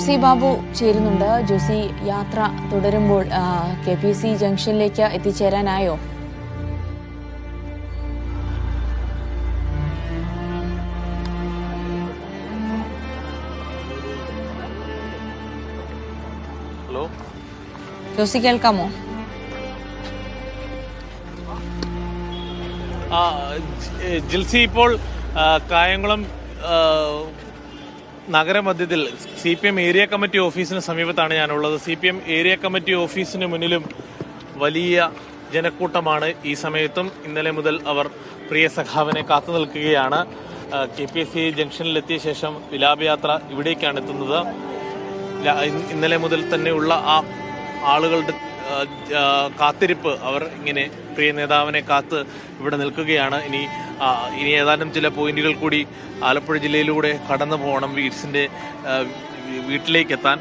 ജോസി ബാബു ചേരുന്നുണ്ട്. ജോസി യാത്ര തുടരുമ്പോൾ കെ പി സി ജംഗ്ഷനിലേക്ക് എത്തിച്ചേരാനായോ? ഹലോ? ജോസി കേൾക്കാമോ? ജിൽസി ഇപ്പോൾ Kayamkulam നഗരമധ്യത്തിൽ C P M area committee ഓഫീസിന് സമീപത്താണ് ഞാനുള്ളത്. C P M area committee ഓഫീസിന് മുന്നിലും വലിയ ജനക്കൂട്ടമാണ് ഈ സമയത്തും. ഇന്നലെ മുതൽ അവർ പ്രിയ സഖാവിനെ കാത്തു നിൽക്കുകയാണ്. കെ പി എസ് സി ജംഗ്ഷനിലെത്തിയ ശേഷം വിലാപയാത്ര ഇവിടേക്കാണ് എത്തുന്നത്. ഇന്നലെ മുതൽ തന്നെയുള്ള ആ ആളുകളുടെ കാത്തിരിപ്പ് അവർ ഇങ്ങനെ പ്രിയ നേതാവിനെ കാത്ത് ഇവിടെ നിൽക്കുകയാണ്. ഇനി ഇനി ഏതാനും ചില പോയിന്റുകൾ കൂടി ആലപ്പുഴ ജില്ലയിലൂടെ കടന്നു പോകണം വീട്സിന്റെ വീട്ടിലേക്ക് എത്താൻ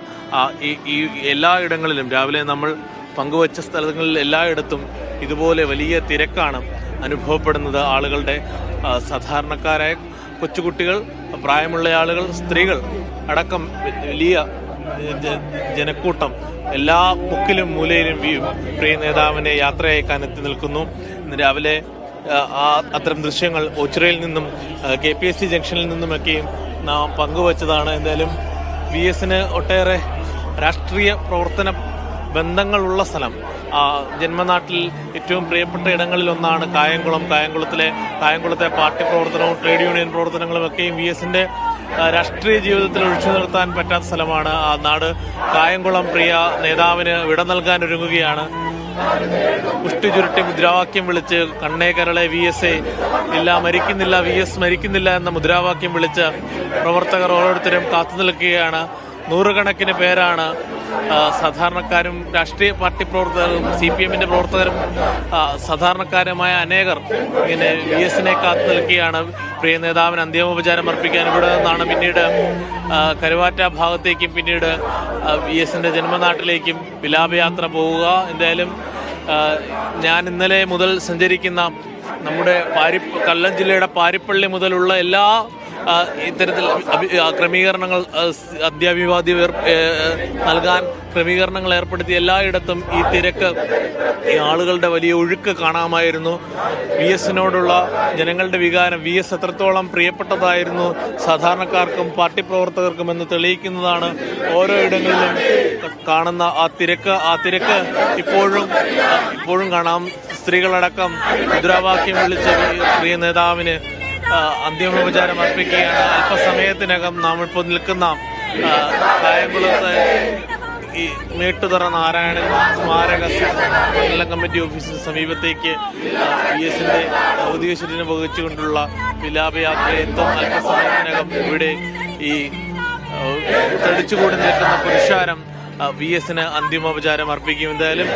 ഈ എല്ലാ ഇടങ്ങളിലും രാവിലെ നമ്മൾ പങ്കുവച്ച സ്ഥലങ്ങളിൽ എല്ലായിടത്തും ഇതുപോലെ വലിയ തിരക്കാണ് അനുഭവപ്പെടുന്നത് ആളുകളുടെ സാധാരണക്കാരായ കൊച്ചുകുട്ടികൾ പ്രായമുള്ള ആളുകൾ സ്ത്രീകൾ അടക്കം വലിയ ജനക്കൂട്ടം എല്ലാ മുക്കിലും മൂലയിലും പ്രിയ നേതാവിനെ യാത്ര അയക്കാൻ എത്തി നിൽക്കുന്നു. ഇന്ന് രാവിലെ അത്തരം ദൃശ്യങ്ങൾ ഓച്ചിറയിൽ നിന്നും കെ പി എസ് സി ജംഗ്ഷനിൽ നിന്നുമൊക്കെയും നാം പങ്കുവച്ചതാണ്. എന്തായാലും വി എസിന് ഒട്ടേറെ രാഷ്ട്രീയ പ്രവർത്തന ബന്ധങ്ങളുള്ള സ്ഥലം. ജന്മനാട്ടിൽ ഏറ്റവും പ്രിയപ്പെട്ട ഇടങ്ങളിൽ ഒന്നാണ് കായംകുളം. കായംകുളത്തിലെ കായംകുളത്തെ പാർട്ടി പ്രവർത്തനവും ട്രേഡ് യൂണിയൻ പ്രവർത്തനങ്ങളും ഒക്കെയും വി എസിന്റെ രാഷ്ട്രീയ ജീവിതത്തിൽ ഒഴിച്ചു നിർത്താൻ പറ്റാത്ത സ്ഥലമാണ്. ആ നാട് കായംകുളം പ്രിയ നേതാവിന് വിട നൽകാൻ ഒരുങ്ങുകയാണ്. മുഷ്ടി ചുരുട്ടി മുദ്രാവാക്യം വിളിച്ച് കണ്ണേ കരളെ വി എസ് എ ഇല്ല മരിക്കുന്നില്ല വി എസ് മരിക്കുന്നില്ല എന്ന മുദ്രാവാക്യം വിളിച്ച് പ്രവർത്തകർ ഓരോരുത്തരും കാത്തു നിൽക്കുകയാണ്. നൂറുകണക്കിന് പേരാണ് സാധാരണക്കാരും രാഷ്ട്രീയ പാർട്ടി പ്രവർത്തകരും സി പി എമ്മിന്റെ പ്രവർത്തകരും സാധാരണക്കാരുമായ അനേകർ ഇങ്ങനെ വി എസിനെ കാത്തു നിൽക്കുകയാണ്. പ്രിയ നേതാവിന് അന്തിമോപചാരം അർപ്പിക്കാൻ ഇവിടെ നിന്നാണ് പിന്നീട് കരുവാറ്റ ഭാഗത്തേക്കും പിന്നീട് വി എസിന്റെ ജന്മനാട്ടിലേക്കും വിലാപയാത്ര പോവുക. എന്തായാലും ഞാൻ ഇന്നലെ മുതൽ സഞ്ചരിക്കുന്ന നമ്മുടെ പാരി കൊല്ലം ജില്ലയുടെ പാരിപ്പള്ളി മുതലുള്ള എല്ലാ ഇത്തരത്തിൽ ക്രമീകരണങ്ങൾ ഏർ- നൽകാൻ ക്രമീകരണങ്ങൾ ഏർപ്പെടുത്തി എല്ലായിടത്തും ഈ തിരക്ക് ഈ ആളുകളുടെ വലിയ ഒഴുക്ക് കാണാമായിരുന്നു. വി എസിനോടുള്ള ജനങ്ങളുടെ വികാരം വി എസ് എത്രത്തോളം പ്രിയപ്പെട്ടതായിരുന്നു സാധാരണക്കാർക്കും പാർട്ടി പ്രവർത്തകർക്കും എന്ന് തെളിയിക്കുന്നതാണ് ഓരോ ഇടങ്ങളിലും കാണുന്ന ആ തിരക്ക്. ആ തിരക്ക് ഇപ്പോഴും ഇപ്പോഴും കാണാം. സ്ത്രീകളടക്കം മുദ്രാവാക്യം വിളിച്ച പ്രിയ നേതാവിന് അന്തിമോപചാരം അർപ്പിക്കുകയാണ്. അല്പസമയത്തിനകം നാം ഇപ്പോൾ നിൽക്കുന്ന കായംകുളത്ത് ഈ മേട്ടുതറ നാരായണൻ സ്മാരക ജില്ലാ കമ്മിറ്റി ഓഫീസിന് സമീപത്തേക്ക് പി എസിന്റെ ഭൗതിക ശരീരം വഹിച്ചുകൊണ്ടുള്ള വിലാപയാത്ര എത്തും. അല്പസമയത്തിനകം ഇവിടെ ഈ തടിച്ചുകൂടി നിൽക്കുന്ന പുരുഷാരം വി എസിന് അന്തിമോപചാരം അർപ്പിക്കും. എന്തായാലും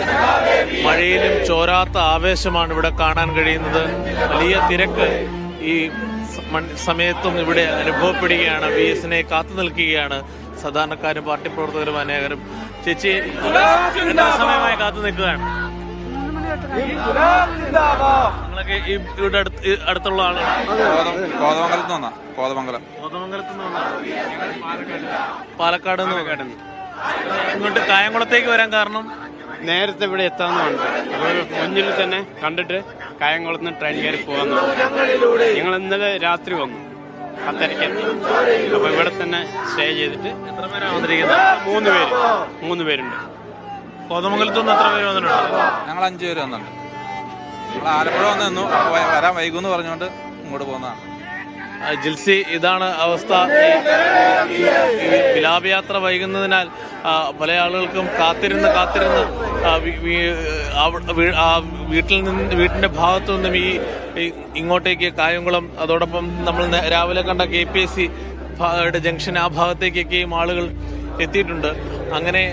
മഴയിലും ചോരാത്ത ആവേശമാണ് ഇവിടെ കാണാൻ കഴിയുന്നത്. വലിയ തിരക്ക് ഈ സമയത്തും ഇവിടെ അനുഭവപ്പെടുകയാണ് വി എസിനെ കാത്തു നിൽക്കുകയാണ് സാധാരണക്കാരും പാർട്ടി പ്രവർത്തകരും അനേകരും. ചേച്ചി സമയമായി കാത്തു നിൽക്കുകയാണ്. നിങ്ങളൊക്കെ ഈ ഇവിടെ അടുത്തുള്ള ആളാണ് കോതം- കോതമംഗലത്ത് നിന്നാ കോതമംഗലം കോതമംഗലത്ത് നിന്നാണ് പാലക്കാട് ഇങ്ങോട്ട് കായംകുളത്തേക്ക് വരാൻ കാരണം? നേരത്തെ ഇവിടെ എത്താമെന്നുണ്ട് അപ്പോൾ മുന്നിൽ തന്നെ കണ്ടിട്ട് കായംകുളത്ത് നിന്ന് ട്രെയിൻ കയറി പോകാമെന്നുണ്ട് ഞങ്ങൾ ഇന്നലെ രാത്രി വന്നു. പത്തരയ്ക്ക് അപ്പോൾ ഇവിടെ തന്നെ സ്റ്റേ ചെയ്തിട്ട് എത്ര പേരാണ് വന്നിരിക്കുന്നത്? മൂന്ന് പേര്. മൂന്ന് പേരുണ്ട്. കോതമംഗലത്തു നിന്ന് എത്ര പേര് വന്നിട്ടുണ്ട്? ഞങ്ങൾ അഞ്ചു പേര് വന്നിട്ടുണ്ട്. ഞങ്ങൾ ആലപ്പുഴ വന്നു വരാൻ വൈകുമെന്ന് പറഞ്ഞുകൊണ്ട് ഇങ്ങോട്ട് പോകുന്നതാണ്. ജിൽസി ഇതാണ് അവസ്ഥ. വിലാപയാത്ര വൈകുന്നതിനാൽ പല ആളുകൾക്കും കാത്തിരുന്ന് കാത്തിരുന്ന് വീട്ടിൽ നിന്ന് വീട്ടിന്റെ ഭാഗത്തു നിന്നും ഈ ഇങ്ങോട്ടേക്ക് കായംകുളം അതോടൊപ്പം നമ്മൾ രാവിലെ കണ്ട K P S C junction ആ ഭാഗത്തേക്കൊക്കെയും ആളുകൾ എത്തിയിട്ടുണ്ട്. അങ്ങനെ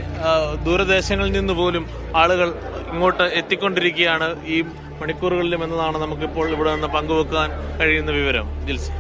ദൂരദേശങ്ങളിൽ നിന്ന് പോലും ആളുകൾ ഇങ്ങോട്ട് എത്തിക്കൊണ്ടിരിക്കുകയാണ്. ഈ മണിക്കൂറുകളിലും എന്നതാണ് നമുക്കിപ്പോൾ ഇവിടെ നിന്ന് പങ്കുവെക്കാൻ കഴിയുന്ന വിവരം. ജിൽസി.